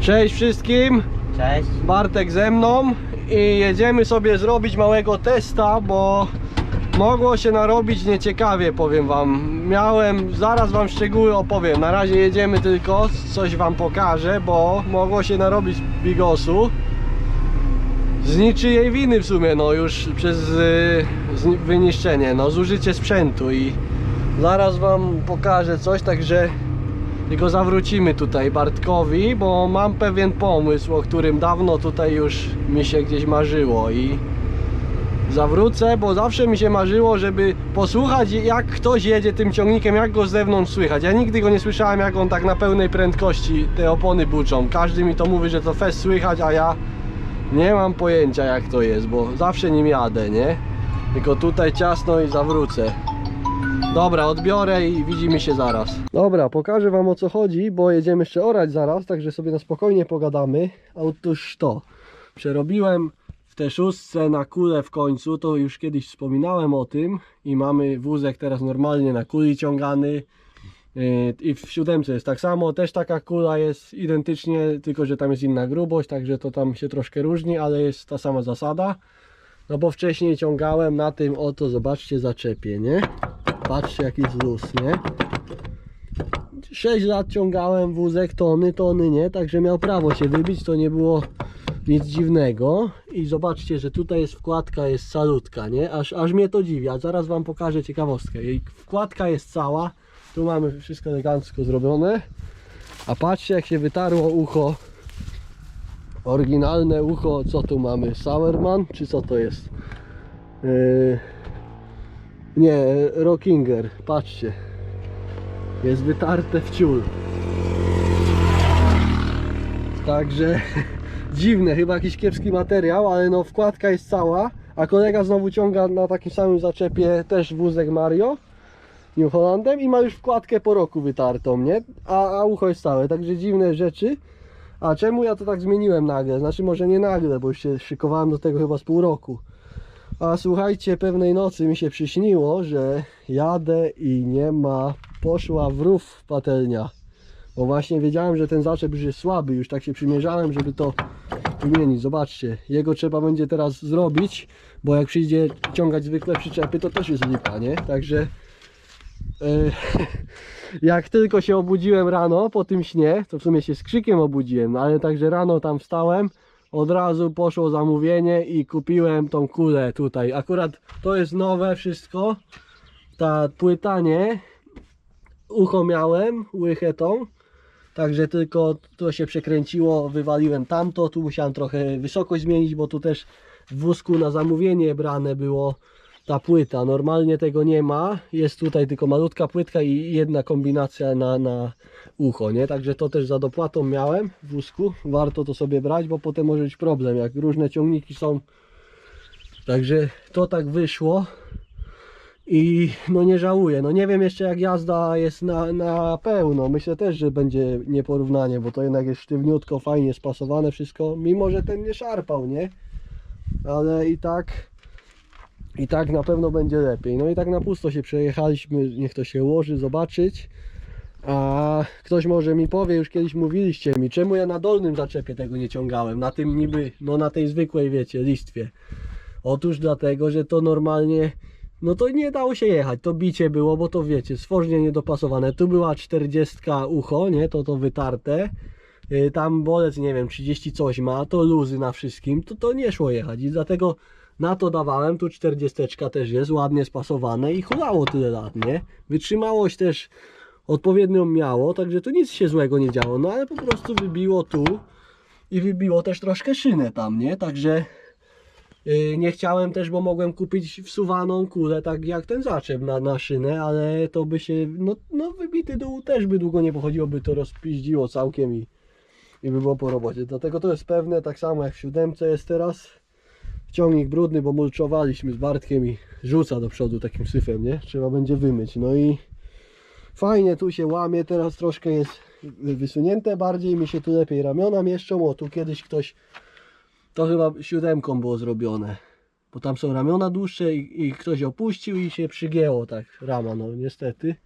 Cześć wszystkim, Cześć. Bartek ze mną i jedziemy sobie zrobić małego testa, bo mogło się narobić nieciekawie, powiem wam. Miałem, zaraz wam szczegóły opowiem, na razie jedziemy tylko, coś wam pokażę, bo mogło się narobić bigosu. Z niczyjej winy w sumie, no już przez y, wyniszczenie, no zużycie sprzętu i zaraz wam pokażę coś, także tylko zawrócimy tutaj Bartkowi, bo mam pewien pomysł, o którym dawno tutaj już mi się gdzieś marzyło i zawrócę, bo zawsze mi się marzyło, żeby posłuchać jak ktoś jedzie tym ciągnikiem, jak go z zewnątrz słychać. Ja nigdy go nie słyszałem, jak on tak na pełnej prędkości te opony buczą. Każdy mi to mówi, że to fest słychać, a ja nie mam pojęcia jak to jest, bo zawsze nim jadę, nie? Tylko tutaj ciasno i zawrócę. Dobra, odbiorę i widzimy się zaraz. Dobra, pokażę wam o co chodzi, bo jedziemy jeszcze orać zaraz, także sobie na spokojnie pogadamy. Otóż to, przerobiłem w te szóstce na kulę w końcu, to już kiedyś wspominałem o tym i mamy wózek teraz normalnie na kuli ciągany. Yy, I w siódemce jest tak samo, też taka kula jest identycznie, tylko że tam jest inna grubość, także to tam się troszkę różni, ale jest ta sama zasada. No bo wcześniej ciągałem na tym oto, zobaczcie, zaczepie, nie? Patrzcie jaki luz, nie? 6 lat ciągałem wózek, tony, tony, nie? Także miał prawo się wybić, to nie było nic dziwnego. I zobaczcie, że tutaj jest wkładka, jest salutka, nie? Aż, aż mnie to dziwi, a zaraz wam pokażę ciekawostkę. Jej wkładka jest cała, tu mamy wszystko elegancko zrobione. A patrzcie jak się wytarło ucho. Oryginalne ucho, co tu mamy? Sauerman, czy co to jest? Yy... Nie, Rockinger, patrzcie. Jest wytarte w ciul. Także dziwne, chyba jakiś kiepski materiał, ale no wkładka jest cała. A kolega znowu ciąga na takim samym zaczepie też wózek Mario New Hollandem i ma już wkładkę po roku wytartą, nie? A, a ucho jest całe, także dziwne rzeczy. A czemu ja to tak zmieniłem nagle? Znaczy może nie nagle, bo już się szykowałem do tego chyba z pół roku. A słuchajcie, pewnej nocy mi się przyśniło, że jadę i nie ma, poszła w rów patelnia. Bo właśnie wiedziałem, że ten zaczep już jest słaby, już tak się przymierzałem, żeby to wymienić. Zobaczcie, jego trzeba będzie teraz zrobić, bo jak przyjdzie ciągać zwykłe przyczepy, to też jest lipa, nie? Także e, jak tylko się obudziłem rano po tym śnie, to w sumie się z krzykiem obudziłem, no ale także rano tam wstałem, od razu poszło zamówienie i kupiłem tą kulę tutaj. Akurat to jest nowe wszystko. Ta płyta nie. Ucho miałem, łychę tą. Także tylko to się przekręciło, wywaliłem tamto. Tu musiałem trochę wysokość zmienić, bo tu też w wózku na zamówienie brane było ta płyta. Normalnie tego nie ma. Jest tutaj tylko malutka płytka i jedna kombinacja na, na ucho, nie? Także to też za dopłatą miałem w wózku. Warto to sobie brać, bo potem może być problem, jak różne ciągniki są. Także to tak wyszło. I no nie żałuję. No nie wiem jeszcze jak jazda jest na, na pełno. Myślę też, że będzie nieporównanie, bo to jednak jest sztywniutko, fajnie spasowane wszystko. Mimo, że ten nie szarpał, nie? Ale i tak i tak na pewno będzie lepiej. No i tak na pusto się przejechaliśmy, niech to się ułoży, zobaczyć. A ktoś może mi powie, już kiedyś mówiliście mi, czemu ja na dolnym zaczepie tego nie ciągałem, na tym niby, no na tej zwykłej, wiecie, listwie. Otóż dlatego, że to normalnie, no to nie dało się jechać, to bicie było, bo to wiecie, stworzenie niedopasowane. Tu była 40 ucho, nie, to to wytarte. Y, Tam bolec, nie wiem, 30 coś ma, to luzy na wszystkim, to to nie szło jechać i dlatego na to dawałem, tu 40 też jest, ładnie spasowane i hulało tyle lat, nie? Wytrzymałość też odpowiednią miało, także tu nic się złego nie działo, no ale po prostu wybiło tu i wybiło też troszkę szynę tam, nie? Także yy, nie chciałem też, bo mogłem kupić wsuwaną kulę, tak jak ten zaczep na, na szynę, ale to by się, no, no wybity dół też by długo nie pochodziło, by to rozpiździło całkiem i, i by było po robocie. Dlatego to jest pewne, tak samo jak w siódemce jest teraz. Ciągnik brudny, bo mulczowaliśmy z Bartkiem i rzuca do przodu takim syfem, nie? Trzeba będzie wymyć. No i fajnie tu się łamie, teraz troszkę jest wysunięte bardziej, mi się tu lepiej ramiona mieszczą. O, tu kiedyś ktoś, to chyba siódemką było zrobione, bo tam są ramiona dłuższe i, i ktoś opuścił i się przygięło tak rama, no niestety.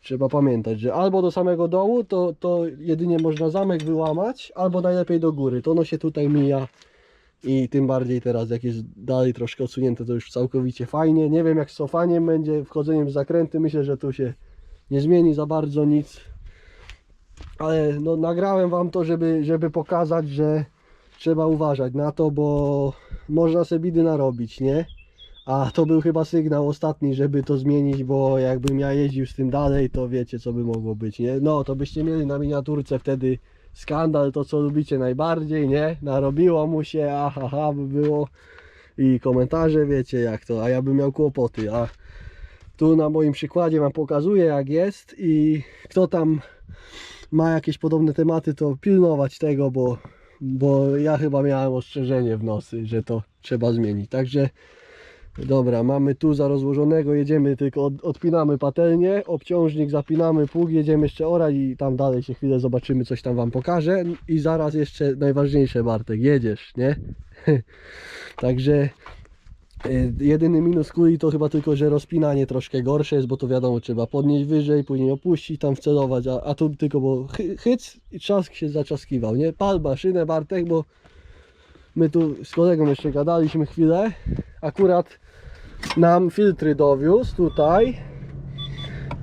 Trzeba pamiętać, że albo do samego dołu, to, to jedynie można zamek wyłamać, albo najlepiej do góry. To ono się tutaj mija i tym bardziej teraz, jak jest dalej troszkę odsunięte, to już całkowicie fajnie. Nie wiem jak z cofaniem będzie, wchodzeniem w zakręty, myślę, że tu się nie zmieni za bardzo nic. Ale no, nagrałem Wam to, żeby, żeby pokazać, że trzeba uważać na to, bo można sobie bidy narobić, nie? A to był chyba sygnał ostatni, żeby to zmienić, bo jakbym ja jeździł z tym dalej, to wiecie co by mogło być, nie? No to byście mieli na miniaturce wtedy skandal, to co lubicie najbardziej, nie? Narobiło mu się, ahaha by było i komentarze wiecie jak to, a ja bym miał kłopoty, a tu na moim przykładzie wam pokazuję jak jest i kto tam ma jakieś podobne tematy, to pilnować tego, bo, bo ja chyba miałem ostrzeżenie w nosy, że to trzeba zmienić. Także dobra, mamy tu za rozłożonego, jedziemy tylko od, odpinamy patelnię, obciążnik zapinamy, pług, jedziemy jeszcze orać i tam dalej się chwilę zobaczymy, coś tam wam pokażę i zaraz jeszcze najważniejsze Bartek, jedziesz, nie? Także y, jedyny minus kuli to chyba tylko, że rozpinanie troszkę gorsze jest, bo to wiadomo, trzeba podnieść wyżej, później opuścić, tam wcelować, a, a tu tylko, bo chy, chyc i trzask się zaczaskiwał, nie? Pal maszynę Bartek, bo my tu z kolegą jeszcze gadaliśmy chwilę, akurat nam filtry dowiózł tutaj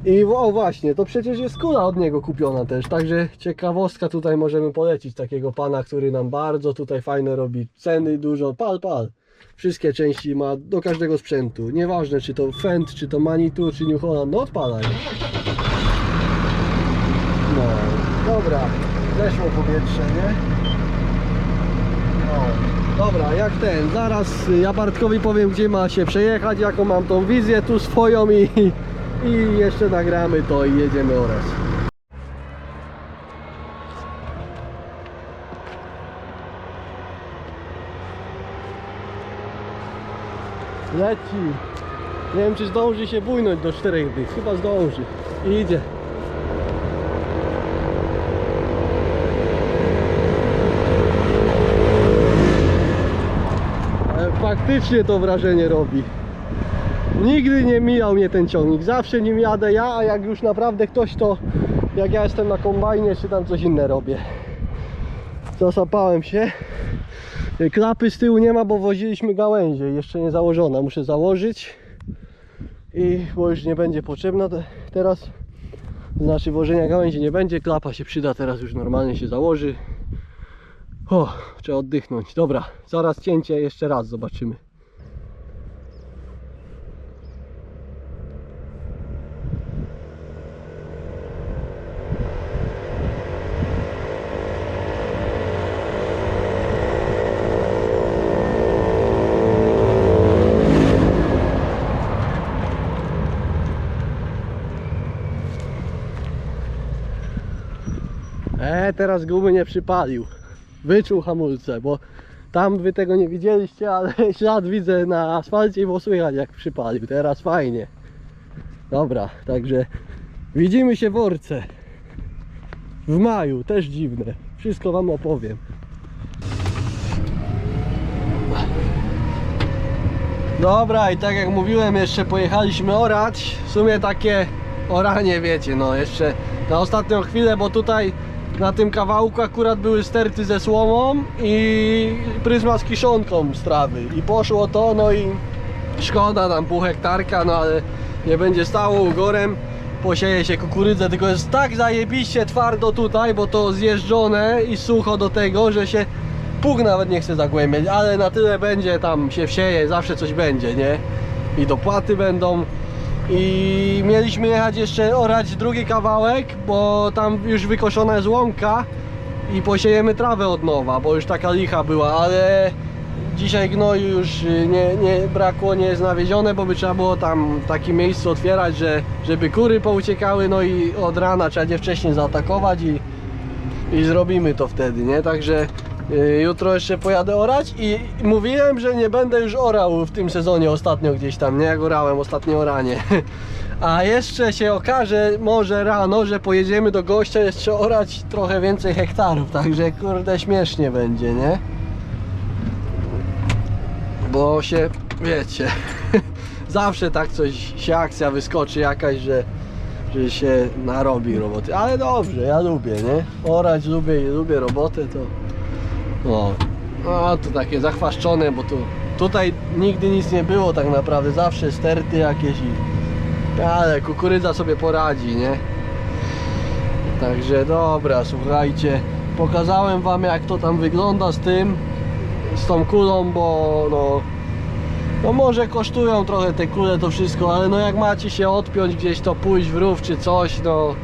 i o właśnie, to przecież jest kula od niego kupiona też, także ciekawostka tutaj możemy polecić takiego pana, który nam bardzo tutaj fajne robi ceny dużo, pal pal wszystkie części ma do każdego sprzętu. Nieważne czy to Fendt, czy to Manitou, czy New Holland, no odpalaj. No, dobra, zeszło powietrze, nie? Dobra, jak ten, zaraz ja Bartkowi powiem gdzie ma się przejechać, jaką mam tą wizję tu swoją i, i jeszcze nagramy to i jedziemy oraz. Leci. Nie wiem czy zdąży się bujnąć do czterech dych. Chyba zdąży. I idzie. Ale faktycznie to wrażenie robi. Nigdy nie mijał mnie ten ciągnik. Zawsze nim jadę ja, a jak już naprawdę ktoś to jak ja jestem na kombajnie czy tam coś inne robię. Zasapałem się. Klapy z tyłu nie ma, bo woziliśmy gałęzie. Jeszcze nie założona. Muszę założyć. I bo już nie będzie potrzebna te- teraz. Znaczy włożenia gałęzi nie będzie. Klapa się przyda, teraz już normalnie się założy. O, trzeba oddychnąć. Dobra, zaraz cięcie jeszcze raz zobaczymy. E, teraz gumy nie przypalił. Wyczuł hamulce, bo tam wy tego nie widzieliście, ale ślad widzę na asfalcie i słychać jak przypalił. Teraz fajnie. Dobra, także widzimy się w Orce. W maju, też dziwne. Wszystko wam opowiem. Dobra, i tak jak mówiłem, jeszcze pojechaliśmy orać. W sumie takie oranie, wiecie, no jeszcze na ostatnią chwilę, bo tutaj na tym kawałku akurat były sterty ze słomą i pryzma z kiszonką z trawy. I poszło to, no i szkoda tam pół hektarka, no ale nie będzie stało ugorem. Posieje się kukurydzę, tylko jest tak zajebiście twardo tutaj, bo to zjeżdżone i sucho do tego, że się pług nawet nie chce zagłębiać, ale na tyle będzie, tam się wsieje, zawsze coś będzie, nie? I dopłaty będą. I mieliśmy jechać jeszcze orać drugi kawałek, bo tam już wykoszona jest łąka i posiejemy trawę od nowa, bo już taka licha była, ale dzisiaj gnoju już y, nie, nie brakło, nie jest nawiezione, bo by trzeba było tam takie miejsce otwierać, że, żeby kury pouciekały, no i od rana trzeba je wcześniej zaatakować i, i zrobimy to wtedy, nie? Także jutro jeszcze pojadę orać i mówiłem, że nie będę już orał w tym sezonie ostatnio gdzieś tam, nie? Jak orałem ostatnie oranie. A jeszcze się okaże, może rano, że pojedziemy do gościa jeszcze orać trochę więcej hektarów, także kurde śmiesznie będzie, nie? Bo się, wiecie, zawsze tak coś się akcja wyskoczy jakaś, że, że się narobi roboty. Ale dobrze, ja lubię, nie? Orać lubię i lubię robotę, to no, no to takie zachwaszczone, bo tu tutaj nigdy nic nie było tak naprawdę, zawsze sterty jakieś i ale kukurydza sobie poradzi, nie? Także dobra, słuchajcie, pokazałem wam jak to tam wygląda z tym, z tą kulą, bo no no może kosztują trochę te kule to wszystko, ale no jak macie się odpiąć gdzieś to pójść w rów czy coś, no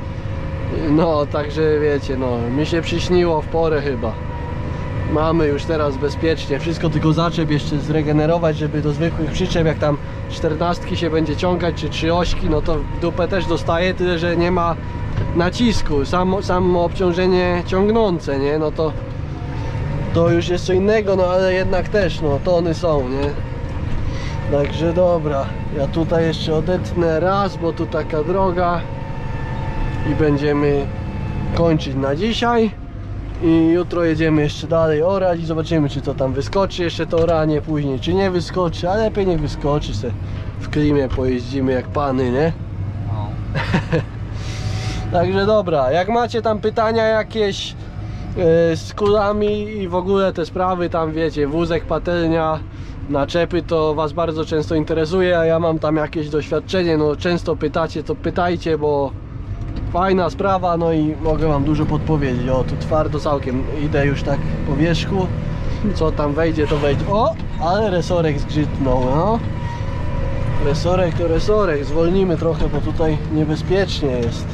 no także wiecie, no mi się przyśniło w porę chyba. Mamy już teraz bezpiecznie, wszystko tylko zaczep jeszcze zregenerować, żeby do zwykłych przyczep jak tam czternastki się będzie ciągać czy trzy ośki, no to dupę też dostaje, tyle że nie ma nacisku, samo, samo obciążenie ciągnące, nie, no to to już jest co innego, no ale jednak też, no tony są, nie. Także dobra, ja tutaj jeszcze odetnę raz, bo tu taka droga i będziemy kończyć na dzisiaj i jutro jedziemy jeszcze dalej orać i zobaczymy czy to tam wyskoczy jeszcze to oranie później, czy nie wyskoczy, ale lepiej niech wyskoczy se w klimie pojeździmy jak pany, nie? No. Także dobra, jak macie tam pytania jakieś e, z kulami i w ogóle te sprawy, tam wiecie, wózek, patelnia, naczepy, to Was bardzo często interesuje, a ja mam tam jakieś doświadczenie, no często pytacie, to pytajcie, bo fajna sprawa, no i mogę Wam dużo podpowiedzieć. O, tu twardo całkiem, idę już tak po wierzchu, co tam wejdzie, to wejdzie. O, ale resorek zgrzytnął, no. Resorek to resorek, zwolnimy trochę, bo tutaj niebezpiecznie jest.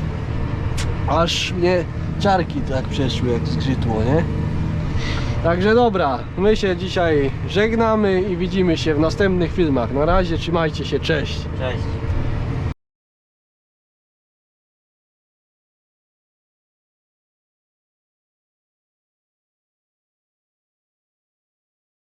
Aż mnie ciarki tak przeszły, jak zgrzytło, nie? Także dobra, my się dzisiaj żegnamy i widzimy się w następnych filmach. Na razie, trzymajcie się, cześć. Cześć.